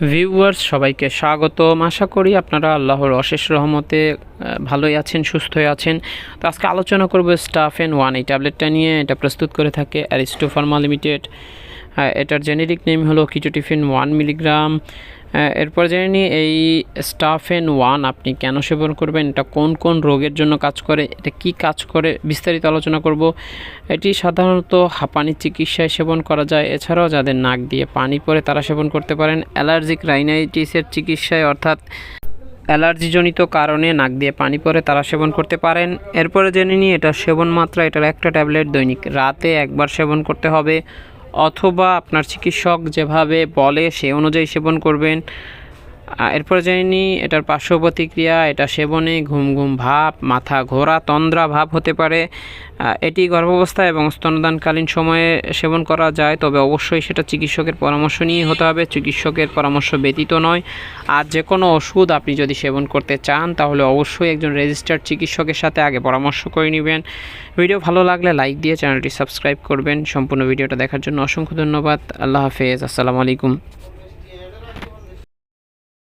Viewers সবাইকে স্বাগতম। আশা করি আপনারা আল্লাহর অশেষ রহমতে ভালোই আছেন, সুস্থই আছেন। তো আজকে আলোচনা করব স্টাফেন ওয়ান এই ট্যাবলেটটা নিয়ে। এটা প্রস্তুত করে থাকে অ্যারিস্টো ফার্মা লিমিটেড এটার জেনেরিক নেম হলো কিটোটিফিন ওয়ান মিলিগ্রাম। এরপর জেনে নিই, এই স্টাফেন ওয়ান আপনি কেন সেবন করবেন? এটা কোন কোন রোগের জন্য কাজ করে? এটা কি কাজ করে? বিস্তারিত আলোচনা করব। এটি সাধারণত হাঁপানির চিকিৎসায় সেবন করা যায়। এছাড়াও যাদের নাক দিয়ে পানি পরে তারা সেবন করতে পারেন। অ্যালার্জিক রাইনাইটিসের চিকিৎসায় অর্থাৎ অ্যালার্জিজনিত কারণে নাক দিয়ে পানি পরে তারা সেবন করতে পারেন। এরপরে জেনে নিই এটা সেবন মাত্রা, এটার একটা ট্যাবলেট দৈনিক রাতে একবার সেবন করতে হবে। অথবা আপনার চিকিৎসক যেভাবে বলে সে অনুযায়ী সেবন করবেন। এরপরে জেনে এটার পার্শ্ব প্রতিক্রিয়া এটা সেবনে, ঘুম ঘুম ভাব, মাথা ঘোরা, তন্দ্রা ভাব হতে পারে। এটি গর্ভাবস্থা এবং স্তনদানকালীন সময়ে সেবন করা যায়, তবে অবশ্যই সেটা চিকিৎসকের পরামর্শ নিয়ে হতে হবে। চিকিৎসকের পরামর্শ ব্যতীত নয়। আর যে কোনো ওষুধ আপনি যদি সেবন করতে চান, তাহলে অবশ্যই একজন রেজিস্টার্ড চিকিৎসকের সাথে আগে পরামর্শ করে নেবেন। ভিডিও ভালো লাগলে লাইক দিয়ে চ্যানেলটি সাবস্ক্রাইব করবেন। সম্পূর্ণ ভিডিওটা দেখার জন্য অসংখ্য ধন্যবাদ। আল্লাহ হাফেজ। আসসালামু আলাইকুম।